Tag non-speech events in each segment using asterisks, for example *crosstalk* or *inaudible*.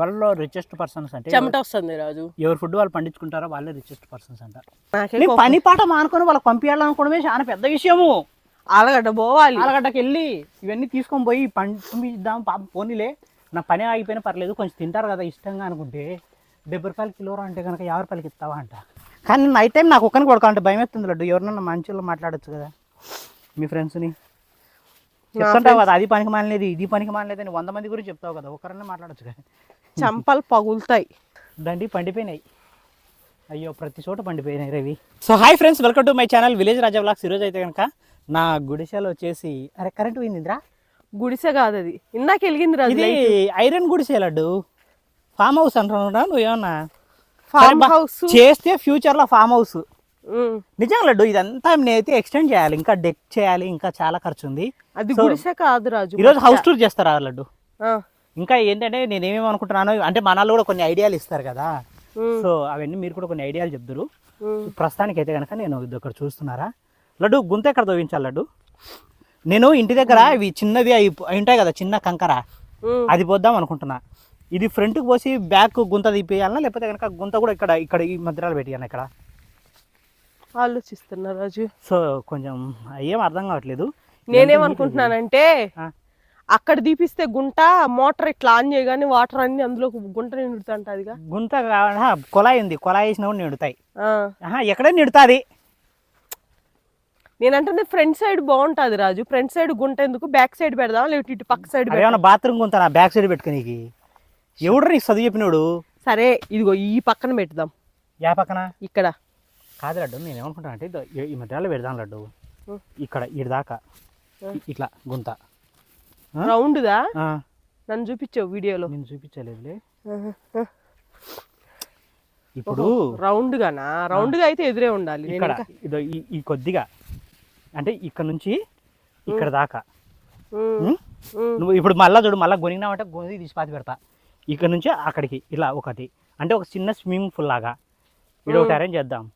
వరల్డ్లో richest persons అంటే చెమట వస్తుంది రాజు. ఎవరు ఫుడ్ వాళ్ళు పండించుకుంటారో వాళ్ళే రిచెస్ట్ పర్సన్స్ కోపం. పని పాట మానుకొని వాళ్ళకి పంపించాలనుకోవడమే చాలా పెద్ద విషయము. ఆలగడ్డ పోవాలి. ఆలగడ్డకి వెళ్ళి ఇవన్నీ తీసుకొని పోయి పంపిద్దాం పాప పోనీలే. నా పని ఆగిపోయినా పర్లేదు కొంచెం తింటారు కదా ఇష్టంగా అనుకుంటే. డెబ్బై రూపాయలు కిలో అంటే కనుక యాభై రూపాయలకి ఇస్తావా అంట. కానీ నైట్ టైం నాకు ఒక్కని కొడుకోవాలంటే భయం ఎత్తుంది లడ్డు. ఎవరినన్నా మంచిలో మాట్లాడొచ్చు కదా. మీ ఫ్రెండ్స్ని. చెప్తుంటావు కదా అది పనికి మానలేదు ఇది పనికి మానలేదు అని వంద మంది గురించి చెప్తావు కదా. ఒకరన్నా మాట్లాడొచ్చు కదా. చంపలు పగులుతాయి. దండి పండిపోయినాయి. అయ్యో ప్రతి చోట పండిపోయినాయి Ravi. So hi friends welcome to my channel village Raja blogs ఈరోజు అయితే కనుక నా గుడిసెలో వచ్చేసి అరే కరెంట్ పోయిందిరా గుడిసె కాదు అది ఇందాక వెలిగింది రాజు ఇది ఐరన్ గుడిసె లడ్డు. ఫామ్ హౌస్ అంటున్నా నువ్వు ఏమన్నా? ఫామ్ హౌస్ చేస్తే ఫ్యూచర్లో ఫామ్ హౌస్. నిజంగా లడ్డు ఇదంతా నేనైతే ఎక్స్టెండ్ చేయాలి. ఇంకా డెక్ చేయాలి ఇంకా చాలా ఖర్చు ఉంది అది గుడిసె కాదు రాజు ఈరోజు హౌస్ టూర్ చేస్తారా లడ్డు? ఆ, ఇంకా ఏంటంటే నేను ఏమేమి అనుకుంటున్నాను అంటే మన వాళ్ళు కూడా కొన్ని ఐడియాలు ఇస్తారు కదా. సో అవన్నీ మీరు కూడా కొన్ని ఐడియాలు చెప్తారు. ప్రస్తుతానికి అయితే కనుక నేను ఇది ఒకటి చూస్తున్నారా? లడ్డు గుంత ఎక్కడ తవ్వించాలి లడ్డు? నేను ఇంటి దగ్గర ఇవి చిన్నవి అవి అవి ఉంటాయి కదా చిన్న కంకర. అది పోద్దాం అనుకుంటున్నా. ఇది ఫ్రంట్కి పోసి బ్యాక్ గుంత తీపియాలనా లేకపోతే కనుక గుంత కూడా ఇక్కడ ఇక్కడ ఈ మధ్యలో పెట్టియాను ఇక్కడ? ఆలోచిస్తున్నా రాజు. సో కొంచెం ఏం అర్థం కావట్లేదు. నేనేమనుకుంటున్నానంటే. అక్కడ దీపిస్తే గుంట మోటార్ ఇట్లా ఆన్ చేయగానే వాటర్ అన్ని అందులో గుంట నిండుతుంటదిగా గుంత కొలాయి ఉంది కొలాయి వేసినా కూడా నిడుతాయి. ఎక్కడే నిడుతుంది. నేనంటే ఫ్రంట్ సైడ్ బాగుంటది రాజు. ఫ్రంట్ సైడ్ గుంట ఎందుకు? బ్యాక్ సైడ్ పెడదాం లేకపోతే ఇటు పక్క సైడ్ అదేమన్నా బాత్రూమ్ గుంత నా బ్యాక్ సైడ్ పెట్టుకునేకి ఎవడు నీకు చదువు చెప్పినోడు? సరే ఇదిగో ఈ పక్కన పెడదాం యా పక్కన? ఇక్కడ. కాదు లడ్డు నేను ఏమనుకుంటాను అంటే ఈ- మధ్యలో పెడదాం లడ్డు. ఇక్కడ ఇటు దాకా. ఇట్లా గుంత? రౌండ్దా? నన్ను చూపించావు వీడియోలో. నేను చూపించలేదులే. ఇప్పుడు రౌండ్ గానా రౌండ్గా అయితే ఎదురే ఉండాలి. ఇక్కడ ఇంకా- ఇదో ఈ కొద్దిగా. అంటే ఇక్కడ నుంచి ఇక్కడ దాకా. నువ్వు ఇప్పుడు మళ్ళా చూడు మళ్ళీ గొనిగినామంటే గొని తీసి పాతి పెడతా. ఇక్కడ నుంచి అక్కడికి ఇలా ఒకటి. అంటే ఒక చిన్న స్విమ్మింగ్ పూల్ లాగా. ఇది ఒకటి అరేంజ్ చేద్దాం?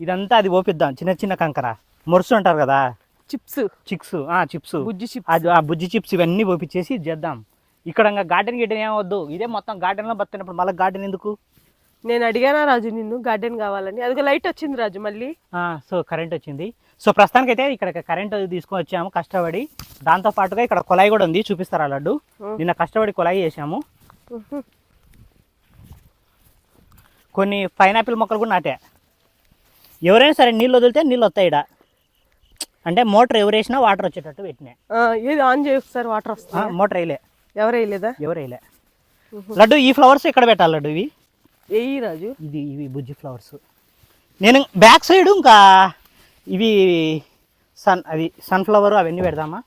ఇదంతా అది ఓపిద్దాం. చిన్న చిన్న కంకర. మొరుసు అంటారు కదా? చిప్స్. చిక్స్ ఆ చిప్స్. బుజ్జి చిప్స్. అది ఆ బుజ్జి చిప్స్ ఇవన్నీ పోపించేసి చేద్దాం. ఇక్కడ ఇంకా గార్డెన్ గిడ్డెన్ ఏమవద్దు ఇదే మొత్తం గార్డెన్లో బతున్నప్పుడు మళ్ళీ గార్డెన్ ఎందుకు? నేను అడిగానా రాజు నిన్ను గార్డెన్ కావాలని? అదిగో లైట్ వచ్చింది రాజు మళ్ళీ. ఆ, సో కరెంట్ వచ్చింది. సో ప్రస్తుతానికి అయితే ఇక్కడ కరెంట్ తీసుకొని వచ్చాము కష్టపడి. దాంతో పాటుగా ఇక్కడ కొలాయి కూడా ఉంది. చూపిస్తారా లడ్డు. నిన్న కష్టపడి కొలాయి చేసాము. కొన్ని పైనాపిల్ మొక్కలు కూడా నాటే. ఎవరైనా సరే నీళ్ళు వదిలితే నీళ్ళు వస్తాయి ఈడ అంటే మోటార్ ఎవరు వేసినా వాటర్ వచ్చేటట్టు పెట్టినా ఆ, ఏది ఆన్ చేయి ఒకసారి వాటర్ వస్తా? మోటార్ వేయలే. ఎవరు వేయలేదా? ఎవరు వేయలే. లడ్డు ఈ ఫ్లవర్స్ ఇక్కడ పెట్టాలి లడ్డు ఇవి? వేయి రాజు. ఇది ఇవి బుజ్జి ఫ్లవర్స్. నేను బ్యాక్ సైడ్ ఇంకా ఇవి సన్ అది సన్ఫ్లవర్ అవన్నీ పెడదామా?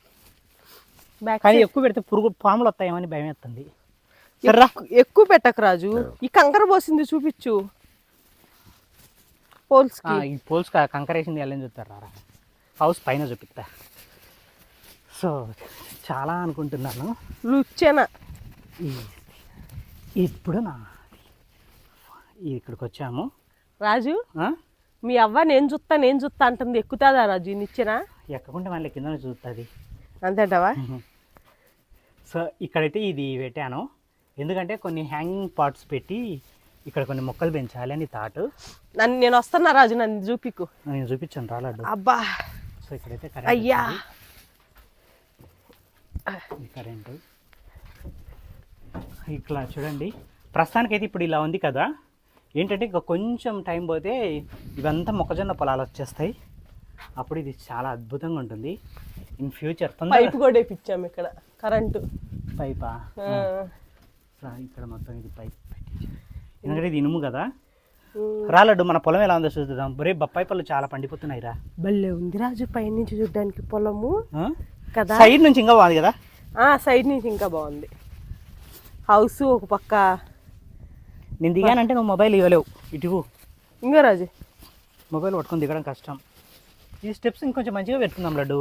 బ్యాక్ కానీ ఎక్కువ పెడితే పురుగు పాములు వస్తాయేమని భయం వేస్తుంది. సర్రా? ఎక్కువ పెట్టకు రాజు. ఈ కంకర పోసింది చూపించు. పోల్స్ ఈ పోల్స్ కంకరేసింది వెళ్ళని చూస్తారు? రా హౌస్ పైన చూపిస్తా. సో చాలా అనుకుంటున్నాను. లుచ్చేనా. ఇప్పుడు నా ఇక్కడికి వచ్చాము. రాజు? మీ అవ్వ నేను చూస్తా నేను చూస్తా అంటుంది. ఎక్కుతాదా రాజు నిచ్చెనా? ఎక్కకుంటే మళ్ళీ కింద చూస్తుంది. అంతేంటావా? సో ఇక్కడైతే ఇది పెట్టాను. ఎందుకంటే కొన్ని హ్యాంగింగ్ పాట్స్ పెట్టి ఇక్కడ కొన్ని మొక్కలు పెంచాలి అని థాట్. నన్ను నేను వస్తున్నా రాజు నన్ను చూపికు. నేను చూపించాను రాలాడు అబ్బా. సో ఇక్కడైతే అయ్యా. కరెంట్. ఇట్లా చూడండి. ప్రస్తుతానికైతే ఇప్పుడు ఇలా ఉంది కదా. ఏంటంటే ఇంకా కొంచెం టైం పోతే ఇవంతా మొక్కజొన్న పొలాలు వచ్చేస్తాయి. అప్పుడు ఇది చాలా అద్భుతంగా ఉంటుంది. ఇన్ ఫ్యూచర్ పైపు కూడా వేపించాము ఇక్కడ. కరెంటు. పైపా? ఇక్కడ మొత్తం ఇది పైప్ ఎందుకంటే ఇది ఇనుము కదా. ఉమ్. రాలడ్డు మన పొలం ఎలా ఉందో చూద్దాం. రే బొప్పాయి పళ్ళు చాలా పండిపోతున్నాయి రా భలే ఉంది రాజు పైనుంచి చూడడానికి పొలము. కదా? సైడ్ నుంచి ఇంకా బాగుంది కదా? ఆ సైడ్ నుంచి ఇంకా బాగుంది. హౌస్ ఒక పక్క. నేను దిగానంటే నువ్వు మొబైల్ ఇవ్వలేవు. ఇటు ఇంకా రాజు. మొబైల్ పట్టుకొని దిగడం కష్టం. ఈ స్టెప్స్ ఇంకొంచెం మంచిగా పెట్టుకుందాం లడ్డు.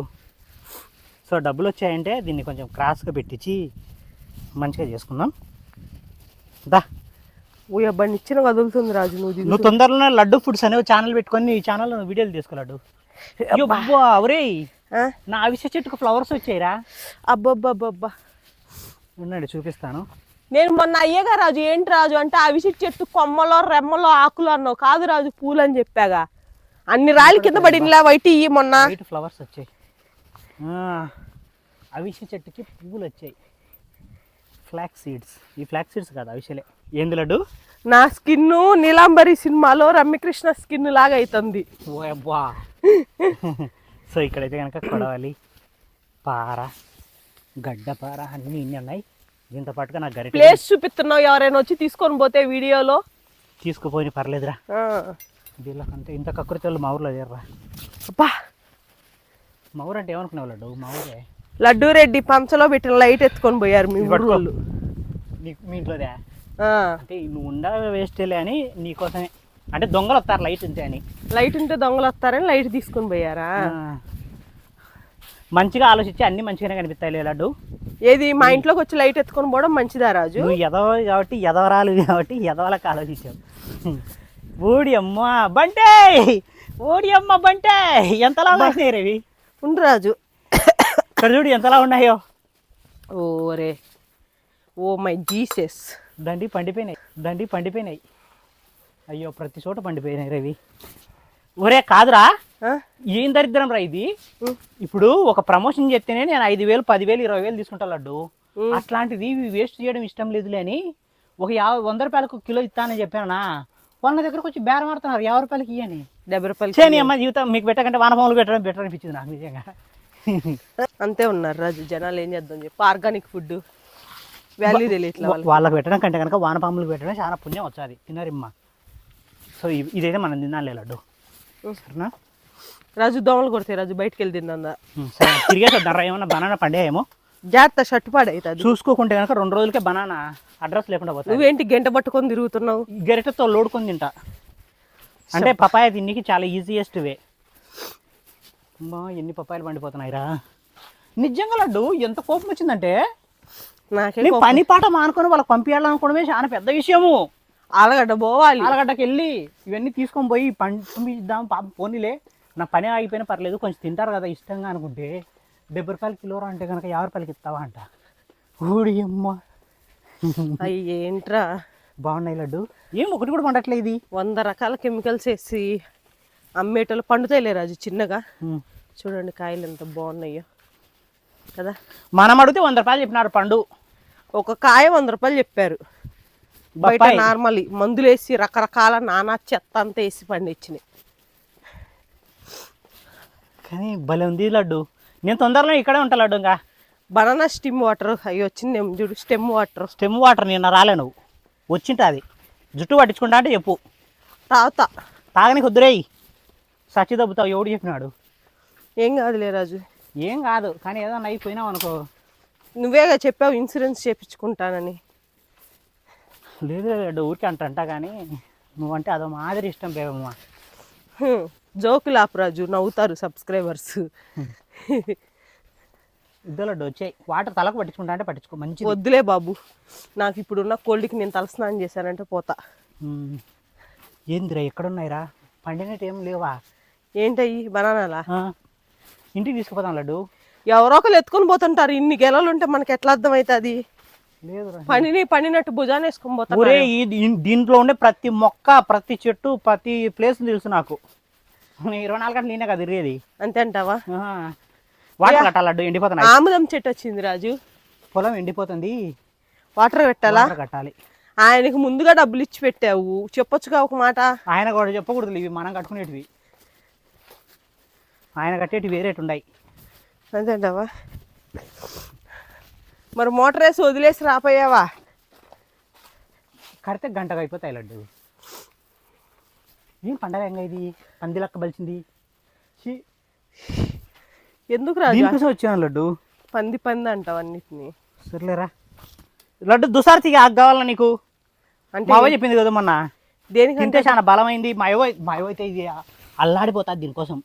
సో డబ్బులు వచ్చాయంటే దీన్ని కొంచెం క్రాస్గా పెట్టించి మంచిగా చేసుకుందాం. దా. ఊయబ్బని ఇచ్చిన కదులుతుంది రాజు నువ్వు. నువ్వు తొందరలో లడ్డు ఫుడ్స్ అనేవి ఛానల్ పెట్టుకొని ఈ ఛానల్లో వీడియోలు తీసుకో లడ్డు. ఆ? నా అవిసె చెట్టుకు ఫ్లవర్స్ వచ్చాయిరా. అబ్బబ్బబ్బబ్బా. ఉన్నాడు చూపిస్తాను. నేను మొన్న అయ్యగా రాజు ఏంటి రాజు అంటే అవిసి చెట్టు కొమ్మలో రెమ్మలో ఆకులు అన్నావు. కాదు రాజు పూలు అని చెప్పాగా. అన్ని రాళ్ళు కింద పడినలా వైట్ ఇయ్యి మొన్న. ఫ్లవర్స్ వచ్చాయి. అవిసె చెట్టుకి పువ్వులు వచ్చాయి. ఫ్లాక్ సీడ్స్ ఈ ఫ్లాక్ సీడ్స్ కాదు అవిసెలే ఏంది లడ్డు? నా స్కిన్ నీలాంబరి సినిమాలో రమ్యకృష్ణ స్కిన్ లాగా అవుతుంది ఓ అబ్బా. సో ఇక్కడైతే కనుక కొడవలి. పార గడ్డ పార అన్నీ ఇన్ని ఉన్నాయి. దీంతో పాటుగా నాకు గరిట ప్లేస్ చూపిస్తున్నావు ఎవరైనా వచ్చి తీసుకొని పోతే వీడియోలో? తీసుకుపోయి పర్లేదురా. వీళ్ళకంటే ఇంత కకృతి వాళ్ళు మా ఊర్లో లేరురా. అబ్బా. మా ఊరు అంటే ఏమనుకునేవాళ్ళు లడ్డు? మా ఊరే. లడ్డూ రెడ్డి పంచలో పెట్టిన లైట్ ఎత్తుకొని పోయారు మీ ఊరు మీ ఇంట్లోదే. అంటే నువ్వు ఉండ వేస్టేలే అని నీకోసమే అంటే దొంగలు వస్తారు లైట్ ఉంటే అని. లైట్ ఉంటే దొంగలు వస్తారని లైట్ తీసుకొని పోయారా. మంచిగా ఆలోచించి అన్ని మంచిగానే కనిపిస్తాయి లడ్డు. ఏది? మా ఇంట్లోకి వచ్చి లైట్ ఎత్తుకొని పోవడం మంచిదా రాజు? నువ్వు ఎదవ కాబట్టి ఎదవరాలు కాబట్టి ఎదవలకు ఆలోచించావు. ఓడి అమ్మ బంటే! ఓడి అమ్మ బంటే! ఎంతలా ఉన్నాయి రవి? ఉండు రాజు. ఇక్కడ చూడు ఎంతలా ఉన్నాయో. ఓరే. Oh my Jesus. దండి పండిపోయినాయి. దండి పండిపోయినాయి. అయ్యో ప్రతి చోట పండిపోయినాయి రవి. ఒరే కాదురా. ఏం దరిద్రం రా ఇది? ఇప్పుడు ఒక ప్రమోషన్ చెప్తేనే నేను ఐదు వేలు పదివేలు ఇరవై వేలు తీసుకుంటా లడ్డు. అట్లాంటిది వేస్ట్ చేయడం ఇష్టం లేదులే అని ఒక యాభై వంద రూపాయలకు కిలో ఇస్తానని చెప్పానా? వాళ్ళ దగ్గరకు వచ్చి బేరం ఆడుతున్నారు. యాభై రూపాయలకి ఇయ్యని. డెబ్బై రూపాయలు అమ్మ జీవితం మీకు పెట్టకంటే వానపాములు పెట్టడం బెటర్ అనిపించింది నాకు నిజంగా. అంతే ఉన్నారు రాజు. జనాలు ఏం చేద్దాం చెప్పు. ఆర్గానిక్ ఫుడ్ వాల్యూ తెలియట్లే వాళ్ళకి. పెట్టడం కంటే కనుక వానపాములు పెట్టడం చాలా పుణ్యం వచ్చాది. తినరిమ్మ. సో ఇదైతే మనం తినాలి లడ్డు. సరేనా? రాజు దోమలు కొడతాయి రాజు. బయటికి వెళ్ళి సరే. తిరిగేసి వద్దాం ఏమన్నా బనానా పండేయేమో. జాగ్రత్త షర్ట్ పాడవుతుంది చూసుకోకుంటే కనుక రెండు రోజులకే బనానా అడ్రస్ లేకుండా పోతుంది. నువ్వేంటి గంట పట్టుకొని తిరుగుతున్నావు? గరిటెతో లోడుకొని తింటా. అంటే పపాయ తిన్నికి చాలా ఈజియెస్ట్ వే అమ్మా ఎన్ని పపాయలు పండిపోతున్నాయిరా. నిజంగా లడ్డు ఎంత కోపం వచ్చిందంటే పని పాట మానుకొని వాళ్ళకి పంపించాలనుకోవడమే చాలా పెద్ద విషయము. ఆలగడ్డ పోవాలి. ఆలగడ్డకి వెళ్ళి ఇవన్నీ తీసుకొని పోయి పంపిద్దాం పాప పోనీలే. నా పని ఆగిపోయినా పర్లేదు కొంచెం తింటారు కదా ఇష్టంగా అనుకుంటే. డెబ్బై రూపాయలు కిలోరా అంటే కనుక యాభై రూపాయలకి ఇస్తావా అంట. ఊడి అమ్మ. అయ్యి ఏంట్రా? బాగున్నాయి లడ్డు. ఏం ఒకటి కూడా పండట్లే ఇది. వంద రకాల కెమికల్స్ వేసి అమ్మేటోళ్ళు పండుతాయిలే రాజు చిన్నగా. చూడండి కాయలు ఎంత బాగున్నాయో. కదా? మనం అడిగితే వంద రూపాయలు చెప్పినారు పండు. ఒక కాయ వంద రూపాయలు చెప్పారు. బయట. నార్మల్ మందులు వేసి రకరకాల నానా చెత్త అంతా వేసి పండించినాయి కానీ భలే ఉంది లడ్డు. నేను తొందరలో ఇక్కడే ఉంటా లడ్డు ఇంకా. బనానా స్టిమ్ వాటర్ అవి వచ్చింది చూడు స్టెమ్ వాటర్. స్టెమ్ వాటర్ నిన్న రాలే నువ్వు. వచ్చింటుంది. జుట్టు పట్టించుకుంటా అంటే చెప్పు. తాత తాగని కుదురేయి సచ్చి దబ్బుతావు ఎవడు చెప్పినాడు? ఏం కాదులే రాజు. ఏం కాదు కానీ ఏదన్నా అయిపోయినావు అనుకో. నువ్వేగా చెప్పావు ఇన్సూరెన్స్ చేపించుకుంటానని. లేదు లడ్డు ఊరికే అంట కానీ నువ్వంటే అదో మాదిరి ఇష్టం బేగమ్మా హ్మ్. జోకులు ఆపు రాజు నవ్వుతారు సబ్స్క్రైబర్స్. ఇద్దరు వచ్చాయి. వాటర్ తలకు పట్టించుకుంటా అంటే పట్టించుకో మంచిది. వద్దులే బాబు నాకు ఇప్పుడున్న కోల్డ్కి నేను తలస్నానం చేశానంటే పోతా. ఏందిరా ఎక్కడున్నాయిరా? పండినట్టు ఏం లేవా? ఏంటయ్యి? బనానాలా? ఇంటికి తీసుకుపోతాం లడ్డు. ఎవరో ఒకరు ఎత్తుకొని పోతుంటారు. ఇన్ని గెలలు ఉంటే మనకి ఎట్లా అర్థమవుతుంది లేదురా పనిని పనినట్టు భుజాన్ని వేసుకొని ఒరే పోతారు ఈ దీ- దీంట్లో ఉండే ప్రతి మొక్క ప్రతి చెట్టు ప్రతి ప్లేస్ తెలుసు నాకు. నేను ఇరవై నాలుగు గంటలు నేనే కదా తిరిగేది. అంతే అంటావా. వాటర్ కట్టాలి లడ్డు? ఎండిపోతున్నాయి ఆముదం చెట్టు వచ్చింది రాజు. పొలం ఎండిపోతుంది. వాటర్ పెట్టాలా వాటర్ కట్టాలి. ఆయనకు ముందుగా డబ్బులు ఇచ్చి పెట్టావు. చెప్పొచ్చుగా ఒక మాట. ఆయన కూడా చెప్పకూడదు ఇవి మనం కట్టుకునేటివి. ఆయన కట్టేటివి వేరేటి ఉన్నాయి అంతే అంటావా మరి మోటార్ వేసి వదిలేసి రాపోయావా? కడితే గంటగా అయిపోతాయి లడ్డు. ఏం పండగ ఎంగా ఇది? పంది లెక్క బలిచింది. ఎందుకు రాజు? దీనికోసం వచ్చాను లడ్డు. పంది పంది అంటావు అన్నిటిని. సర్లేరా. లడ్డు దుసార్తిగా ఆకు కావాలా నీకు? అంటే అవ్వ చెప్పింది కదా మొన్న. దేనికంటే? చాలా బలమైంది. మా అవ్వ మా అవ్వ అయితే ఇది అల్లాడిపోతుంది దీనికోసం.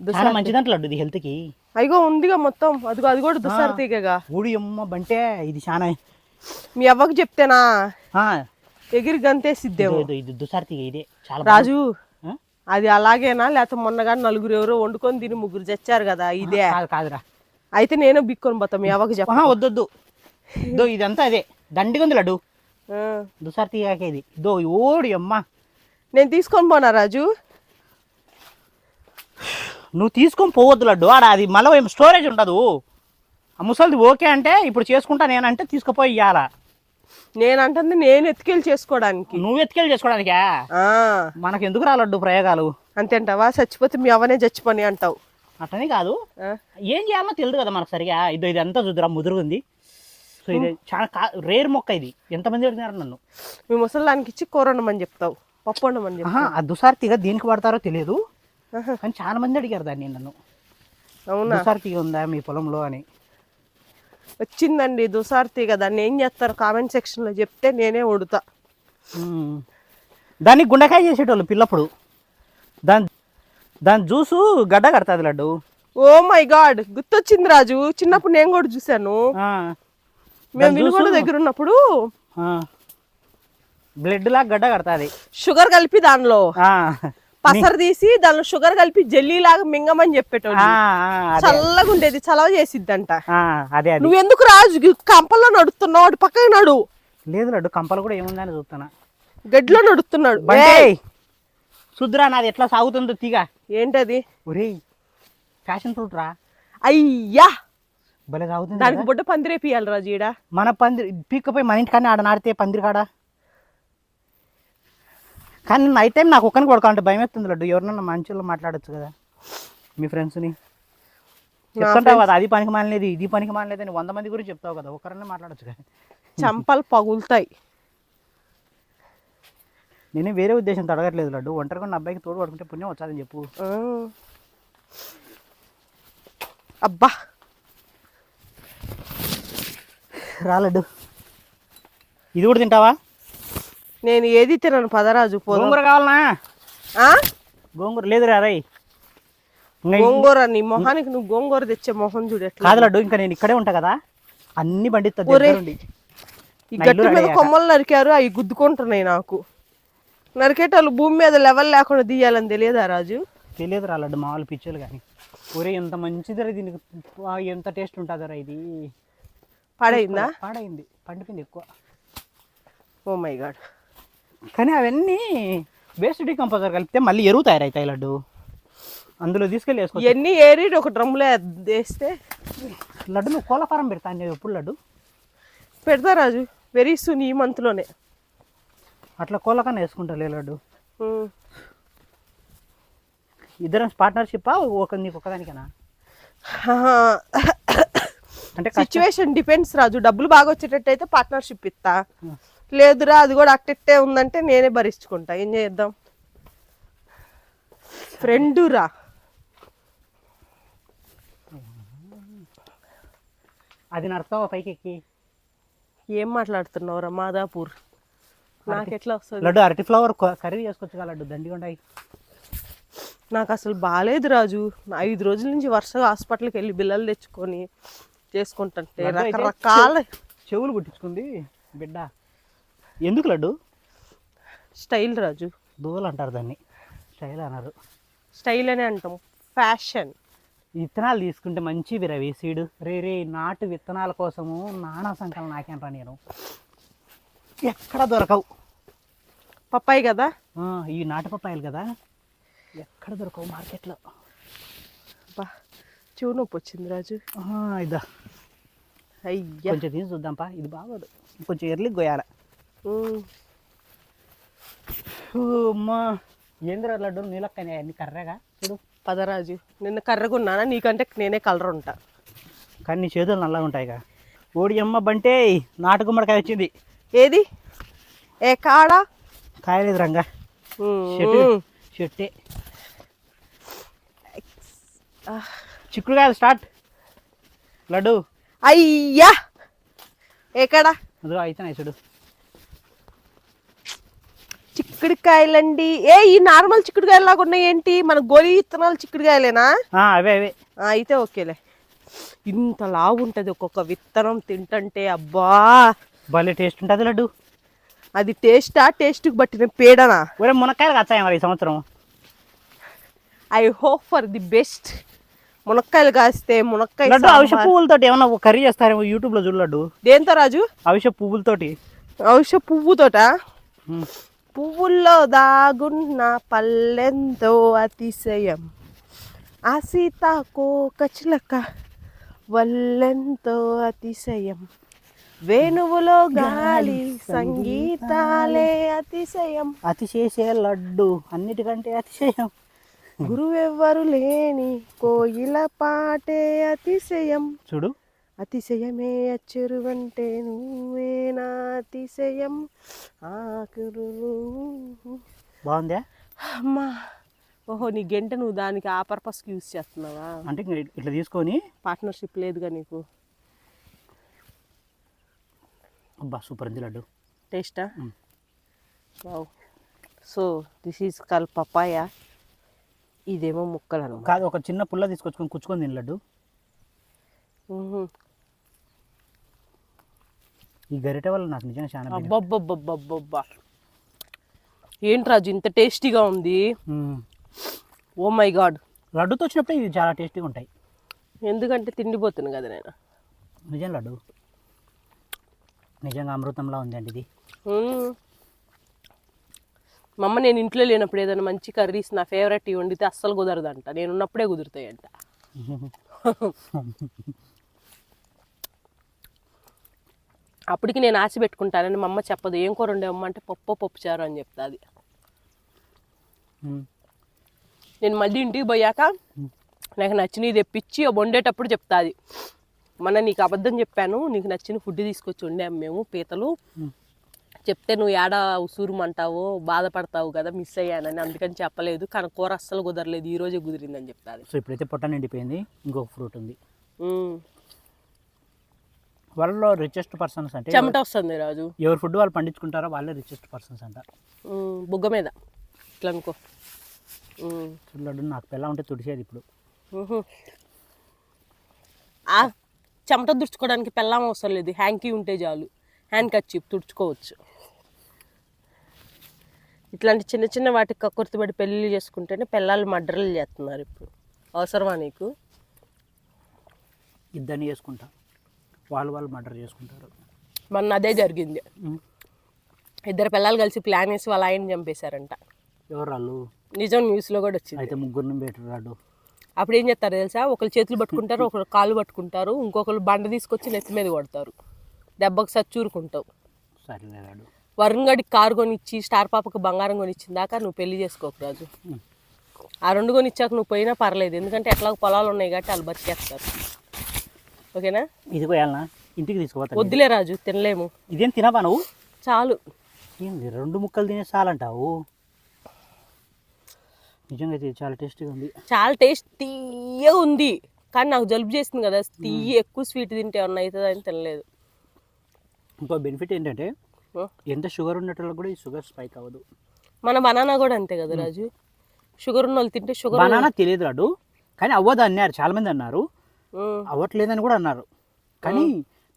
చాలా మంచిదంట లడ్డు ఇది హెల్త్కి అయ్యో ఉందిగా మొత్తం. అదిగో అది కూడా దుసారి తీగగా ఊడి అమ్మ బంటే ఇది చాలా మీ అవ్వకు చెప్తేనా? ఎగిరి గంతేసిద్దేమో. ఇదో ఇది దుసార్తిగా ఇదే చాలా రాజు? అది అలాగేనా? లేకపోతే మొన్నగా నలుగురు ఎవరో వండుకొని తిని ముగ్గురు చచ్చారు కదా ఇదే. కాదు కాదురా. అయితే నేను బిక్కొని పోతా మీ అవ్వకు చెప్ప. వద్దొద్దు. ఇదో ఇదంతా అదే. దండిగా ఉంది లడ్డు. దుసారి తీగాకేది ఇదో ఓడి అమ్మ. నేను తీసుకొని పోనా రాజు? నువ్వు తీసుకొని పోవద్దు లడ్డు. ఆడ అది మళ్ళీ ఏం స్టోరేజ్ ఉండదు. ఆ ముసలిది ఓకే అంటే ఇప్పుడు చేసుకుంటా నేనంటే తీసుకుపోయి ఇవ్వాలా నేను అంటుంది నేను ఎత్తుకెళ్ళి చేసుకోవడానికి. నువ్వు ఎత్తుకెళ్ళి చేసుకోవడానికా? మనకు ఎందుకు రా లడ్డు ప్రయోగాలు? అంతేంటావా? చచ్చిపోతే మీ అవనే చచ్చిపోని అంటావు. అట్లనే కాదు. ఏం చేయాలో తెలియదు కదా మనకు సరిగా. ఇదో ఇది అంతా చూద్దురా ముదురుగుంది. సో ఇది చాలా కా రేర్ మొక్క ఇది. ఎంతమంది అడిగినారు నన్ను? మీ ముసలానికి ఇచ్చి కూర వండమని చెప్తావు. పప్పు వండమని చెప్తావు. ఆ దుసార్తిగా దేనికి వాడతారో తెలియదు. కానీ చాలా మంది అడిగారు దాన్ని నన్ను. అవునా? ఉందా మీ పొలంలో అని. వచ్చిందండి దుసార్తి కదా దాన్ని ఏం చేస్తారు కామెంట్ సెక్షన్లో చెప్తే నేనే ఉమ్. దాన్ని గుండెకాయ చేసేటోళ్ళు పిల్లప్పుడు. దాని దాని జ్యూసు గడ్డ కడుతుంది లడ్డు. ఓ మై గాడ్ గుర్తొచ్చింది రాజు. చిన్నప్పుడు నేను కూడా చూశాను. మేము వినుగోడ దగ్గర ఉన్నప్పుడు. బ్లడ్ లాగా గడ్డ కడుతుంది. షుగర్ కలిపి దానిలో. పసరు తీసి దానిలో షుగర్ కలిపి జెల్లీ లాగా మింగమని చెప్పేటోళ్ళు. అదే. చల్లగా ఉండేది చలవ చేసిద్దంట. ఆ, అదే అది. నువ్వెందుకు రాజు? కంపల్లో నడుస్తున్నావు అటు పక్కన నడు. లేదు లడ్డు కంపలు కూడా ఏముందని చూస్తున్నా. గడ్డిలో నడుస్తున్నాడు సుద్రా నాది ఎట్లా సాగుతుందో తీగ. ఏంటది? ఒరేయ్ ఫ్యాషన్ ఫ్రూట్ రా. అయ్యా! భలే సాగుతుంది దానికి. బుడ్డ పందిరేపియాలి రాజు ఈడ. మన పందిరి పీక్కపోయి మన ఇంటికాడ ఆడ నాడితే పందిరి కాడ? కానీ నైట్ టైం నాకు ఒక్కని కొడకాలంటే భయం ఎత్తుంది లడ్డు. ఎవరినన్నా మంచిలో మాట్లాడొచ్చు కదా. మీ ఫ్రెండ్స్ని చెప్తుంటావు కదా అది పనికి మానలేదు ఇది పనికి మానలేదు అని వంద మంది గురించి చెప్తావు కదా ఒకరన్నా మాట్లాడొచ్చు కదా. చంపలు పగులుతాయి. నేనే వేరే ఉద్దేశంతో అడగట్లేదు లడ్డు. ఒంటరిగా ఉన్న అబ్బాయికి తోడు పడుకుంటే పుణ్యం వచ్చాదని చెప్పు. అబ్బా. రా లడ్డు. ఇది కూడా తింటావా? నేను ఏది తినను పదరాజు పోదాం. గోంగూర కావాలనా? ఆ? గోంగూర లేదు రా. ఇంకా గోంగూర నీ మొహానికి నువ్వు గోంగూర తెచ్చే మొహం చూడు ఎట్లా కాదు లడ్డు ఇంకా నేను ఇక్కడే ఉంటా కదా. అన్ని పండిస్తా ఒరే. దగ్గరుండి ఈ నా గట్టి ఇల్లు మీద రెడీ కొమ్మలు నరికారు అవి గుద్దుకుంటున్నాయి నాకు. నరికేటోళ్ళు భూమి మీద లెవెల్ లేకుండా తీయాలని తెలియదా రాజు? తెలియదు రా లడ్డు మామూలు పిచ్చోలు కానీ. ఒరే ఎంత మంచిదిరా దీనికి. ఎంత టేస్ట్ ఉంటుందిరా ఇది. పడైందా? పాడైంది పండిపోయింది ఎక్కువ. Oh my God. కానీ అవన్నీ వేస్ట్ డికంపోజర్ కలిపితే మళ్ళీ ఎరువు తయారవుతాయి లడ్డు. అందులో తీసుకెళ్ళి వేసుకో. ఇవన్నీ ఏరి ఒక డ్రమ్లో వేస్తే లడ్డు నువ్వు కోళ్ళ ఫారం పెడతా అని ఎప్పుడు లడ్డు? పెడతా రాజు. వెరీ సూన్ ఈ మంత్లోనే అట్లా కోళ్ళ కన్నా వేసుకుంటా లడ్డు. ఇద్దరం పార్ట్నర్షిప్ ఒక నీకు ఒకదానికేనా? అంటే సిచ్యువేషన్ డిపెండ్స్ రాజు. డబ్బులు బాగా వచ్చేటట్టు అయితే పార్ట్నర్షిప్ ఇస్తా లేదురా అది కూడా అట్టెట్టే ఉందంటే నేనే భరించుకుంటా. ఏం చేద్దాం? ఫ్రెండ్ రా అది నడతావా పైకి ఎక్కి? ఏం మాట్లాడుతున్నావురా మాదాపూర్. నాకు ఎట్లా వస్తుంది? లడ్డు అరటి ఫ్లవర్ కర్రీ చేసుకోవచ్చు లడ్డు దండిగా ఉంటాయి నాకు అసలు బాగాలేదు రాజు. ఐదు రోజుల నుంచి వరుసగా హాస్పిటల్కి వెళ్ళి బిల్లలు తెచ్చుకొని చేసుకుంటుంటే రకరకాల చెవులు కుట్టించుకుంది బిడ్డ. ఎందుకు లడ్డు? స్టైల్ రాజు. దూవలు అంటారు దాన్ని. స్టైల్ అన్నారు స్టైల్ అనే అంటాం. ఫ్యాషన్. విత్తనాలు తీసుకుంటే మంచివి రవి సీడు. రే రే నాటు విత్తనాల కోసము నానా సంకలం నాకేంట్రా నేను. ఎక్కడ దొరకవు. పప్పాయి కదా? ఆ, ఈ నాటు పప్పాయలు కదా. ఎక్కడ దొరకవు మార్కెట్లో. బా చెవు నొప్పి వచ్చింది రాజు. ఆహా, ఇదా. అయ్యా. కొంచెం తీసి చూద్దాంపా ఇది బాగోదు. కొంచెం ఎర్లీ గోయాల. అమ్మా. ఏందిరా లడ్డు? నీలక్కనే అన్ని కర్రగా? చూడు. పదరాజు నిన్న కర్రగున్నానా? నీకంటే నేనే కలర్ ఉంటా కానీ నీ చేతులు నల్లగా ఉంటాయిగా. ఓడి అమ్మ బంటే నాటు గుమ్మడికాయ వచ్చింది. ఏది? ఏ కాడా? కాయలేదు రంగా. చెట్టు. చెట్టే. చిక్కుడుకాయలు స్టార్ట్. లడ్డు. అయ్యా! ఎక్కడా అదో అయితే చూడు. చిక్కుడుకాయలండి. ఏ ఈ నార్మల్ చిక్కుడుకాయలు లాగా ఉన్నాయి ఏంటి మన గోలి విత్తనాలు చిక్కుడుకాయలేనా? అవే అవే. అయితే ఓకేలే. ఇంత లావు ఉంటుంది ఒక్కొక్క విత్తనం తింటంటే అబ్బా! భలే టేస్ట్ ఉంటుంది లడ్డు. అది టేస్టా? టేస్ట్కి బట్టిన పేడనా? ఒరే మునక్కాయలు వచ్చాయి మరి ఈ సంవత్సరం? I hope for the best. మునక్కాయలు కాస్తే మునక్కాయ లడ్డు అవిష. పువ్వులతోటి ఏమన్నా కర్రీ చేస్తారేమో యూట్యూబ్లో చూడు లడ్డు. దేంతో రాజు? అవిష పువ్వులతోటి. ఔష పువ్వుతోట. పువ్వుల్లో దాగున్న పల్లెంతో అతిశయం. ఆ సీతాకోకచిలక వల్లెంతో అతిశయం. వేణువులో గాలి సంగీతాలే. అతిశయం. అతిశేషే లడ్డు అన్నిటికంటే అతిశయం. గురువెవ్వరు లేని కోయిల పాటే అతిశయం. చూడు అతిశయమే అచ్చెరువంటే నువ్వేనా అతిశయం. ఆకురు బాగుందా? అమ్మా. ఓహో నీ గంట నువ్వు దానికి ఆ పర్పస్కి యూజ్ చేస్తున్నావా? అంటే ఇట్లా తీసుకొని? పార్ట్నర్షిప్ లేదుగా నీకు. అబ్బా సూపర్ ఉంది లడ్డు. టేస్టా. వావ్. సో దిస్ ఈజ్ కల్ పపాయ. ఇదేమో ముక్కలు అనమాట కాదు ఒక చిన్న పుల్ల తీసుకొచ్చుకొని కుచ్చుకొని తిని లడ్డు. ఈ గరిటె వల్ల నాకు నిజంగా చాలా బెనిఫిట్. అబ్బబ్బబ్బబ్బబ్బబ్బా. ఏంటి రాజు ఇంత టేస్టీగా ఉంది. ఓ మై గాడ్. లడ్డుతో వచ్చినప్పుడు ఇవి చాలా టేస్టీగా ఉంటాయి. ఎందుకంటే తిండిపోతుంది కదా నేను. నిజం లడ్డు. నిజంగా అమృతంలా ఉంది అండి ఇది. మా అమ్మ నేను ఇంట్లో లేనప్పుడు ఏదైనా మంచి కర్రీస్ నా ఫేవరెట్ ఇవి వండితే అస్సలు కుదరదంట. నేను ఉన్నప్పుడే కుదురుతాయంట. *laughs* అప్పటికి నేను ఆశ పెట్టుకుంటానని మా అమ్మ చెప్పదు. ఏం కూర వండే అమ్మ? అంటే పప్పు పప్పుచారు అని చెప్తాది. నేను మళ్ళీ ఇంటికి పోయాక నాకు నచ్చినవి తెప్పించి వండేటప్పుడు చెప్తాది మొన్న నీకు అబద్ధం చెప్పాను. నీకు నచ్చిన ఫుడ్ తీసుకొచ్చి వండాం మేము పీతలు. చెప్తే నువ్వు ఏడ ఉసూరుమంటావో బాధపడతావు కదా మిస్ అయ్యానని అందుకని చెప్పలేదు. కానీ కూర అస్సలు కుదరలేదు. ఈ రోజే కుదిరిందని చెప్తాది సో ఇప్పుడైతే పొట్ట నిండిపోయింది. ఇంకొక ఫ్రూట్ ఉంది. వాళ్ళలో రిచెస్ట్ పర్సన్స్ అంటే చెమట వస్తుంది రాజు. ఎవరి ఫుడ్ వాళ్ళు పండించుకుంటారో వాళ్ళే రిచెస్ట్ పర్సన్స్ అంట. బుగ్గ మీద. ఇట్లా అనుకో. నాకు పిల్ల ఉంటే తుడిచేది ఇప్పుడు. ఆ చెమట తుడుచుకోవడానికి పెళ్ళాం అవసరం లేదు. హ్యాంకీ ఉంటే చాలు. హ్యాండ్ కచ్చి తుడుచుకోవచ్చు. ఇట్లాంటి చిన్న చిన్న వాటికి కక్కుర్తిపడి పెళ్ళిళ్ళు చేసుకుంటేనే పిల్లలు మడ్రలు చేస్తున్నారు ఇప్పుడు. అవసరమా నీకు? ఇద్దరిని చేసుకుంటా. వాళ్ళు వాళ్ళు మర్డర్ చేసుకుంటారు. మొన్న అదే జరిగింది. ఇద్దరు పిల్లలు కలిసి ప్లాన్ వేసి వాళ్ళ ఆయన చంపేశారంట. ఎవరు వాళ్ళు? నిజం న్యూస్లో కూడా వచ్చింది. అయితే ముగ్గురిని బెటర్ అప్పుడు ఏం చేస్తారు తెలుసా? ఒకరు చేతులు పట్టుకుంటారు ఒకరు కాళ్ళు పట్టుకుంటారు ఇంకొకరు బండ తీసుకొచ్చి నెత్తి మీద కొడతారు. దెబ్బకు సచ్చూరుకుంటావు. వరుణ్ గడికి కారు కొనిచ్చి స్టార్ పాపకు బంగారం కొనిచ్చిన దాకా నువ్వు పెళ్ళి చేసుకోకు రాజు. ఆ రెండు కొనిచ్చాక నువ్వు పోయినా పర్లేదు. ఎందుకంటే ఎట్లా పొలాలు ఉన్నాయి కాబట్టి వాళ్ళు బతికేస్తారు. ఓకేనా? ఇది పోయాలనా ఇంటికి తీసుకుపోతా వద్దులే రాజు తినలేము. ఇదేం తినవా నువ్వు? చాలు. ఏంది రెండు ముక్కలు తినే చాలంటావు నిజంగా ఇది చాలా టేస్టీగా ఉంది. చాలా టేస్ట్ తీయగా ఉంది. కానీ నాకు జలుబు చేసింది కదా తీయ ఎక్కువ స్వీట్ తింటే ఏమన్నా అవుతుంది అని తినలేదు. ఇంకో బెనిఫిట్ ఏంటంటే? ఎంత షుగర్ ఉన్నట్టు కూడా ఈ షుగర్ స్పైక్ అవ్వదు. మన బనానా కూడా అంతే కదా రాజు. షుగర్ ఉన్న వాళ్ళు తింటే షుగర్ బనానా తెలియదు రాడు కానీ అవ్వదు అన్నారు చాలా మంది అన్నారు. అవ్వట్లేదని కూడా అన్నారు. కానీ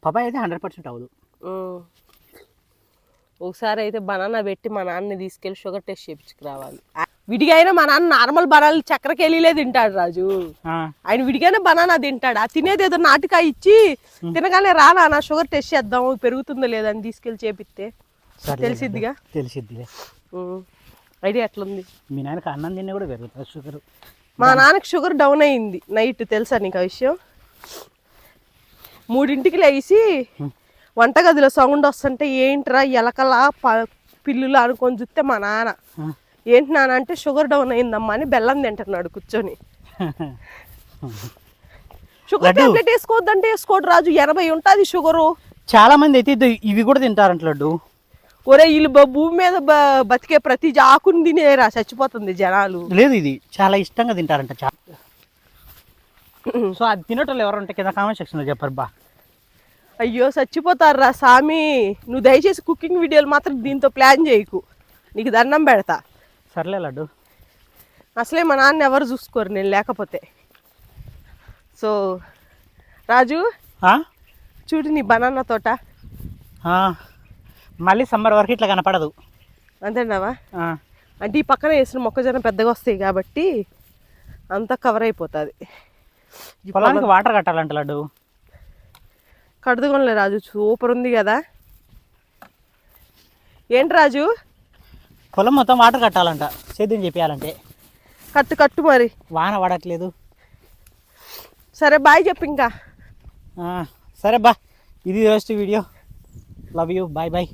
పపాయ అయితే హండ్రెడ్ పర్సెంట్ అవ్వదు. ఒకసారి అయితే బనానా పెట్టి మా నాన్నని తీసుకెళ్ళి షుగర్ టెస్ట్ చేయించుకు రావాలి ఆ, విడిగా అయినా మా నాన్న నార్మల్ బనాలు చక్కెరకి వెళ్ళిలే తింటాడు రాజు. ఆయన విడిగానే బనానా తింటాడు. ఆ తినేది ఏదో నాటికాయ ఇచ్చి తినగానే రానా నా షుగర్ టెస్ట్ చేద్దాం పెరుగుతుందో లేదా అని తీసుకెళ్ళి చేపిస్తే తెలిసిద్దిగా? తెలిసిద్దిలే. ఉమ్. ఐడియా ఎట్లుంది? మీ నాయనకి అన్నం తిన్నా కూడా పెరుగుతుంది షుగర్. మా నాన్నకి షుగర్ డౌన్ అయింది నైట్ తెలుసా నీకు ఆ విషయం? మూడింటికి లేచి వంటగదిలో సౌండ్ వస్తుంటే ఏంట్రా ఎలకలా ప పిల్లులు అనుకొని చూస్తే మా నాన్న. ఏంటి నాన్న అంటే షుగర్ డౌన్ అయిందమ్మా అని బెల్లం తింటున్నాడు కూర్చొని. షుగర్. టాబ్లెట్ వేసుకోవద్దంటే వేసుకోడు రాజు ఎనభై ఉంటుంది షుగరు. చాలా మంది అయితే ఇవి కూడా తింటారంట లడ్డు. ఒరే వీళ్ళు భూమి మీద బతికే ప్రతి ఆకుని తినేరా చచ్చిపోతుంది జనాలు. లేదు ఇది చాలా ఇష్టంగా తింటారంట చాలా సో అది తినటోళ్ళు ఎవరు ఉంటే కింద కామెంట్ సెక్షన్లో చెప్పరు బా. అయ్యో చచ్చిపోతారురా సామి. నువ్వు దయచేసి కుకింగ్ వీడియోలు మాత్రం దీంతో ప్లాన్ చేయకు. నీకు దండం పెడతా. సర్లే లడ్డు. అసలే మా నాన్న ఎవరు చూసుకోరు నేను లేకపోతే. సో రాజు? చూడు నీ బనానా తోట. మళ్ళీ సమ్మర్ వరకు ఇట్లా కనపడదు. అంతేనావా. అంటే ఈ పక్కన వేసిన మొక్కజొన్న పెద్దగా వస్తాయి కాబట్టి అంతా కవర్ అయిపోతుంది. పొలానికి వాటర్ కట్టాలంట లడ్డు. కడుదుకోలే రాజు సూపర్ ఉంది కదా. ఏంటి రాజు? పొలం మొత్తం వాటర్ కట్టాలంట సేద్యం చెప్పాలంటే కట్టు కట్టు మరి. వాన పడట్లేదు. సరే బాయ్ చెప్పు ఇంకా. సరే బా ఇది రోజు video love you bye bye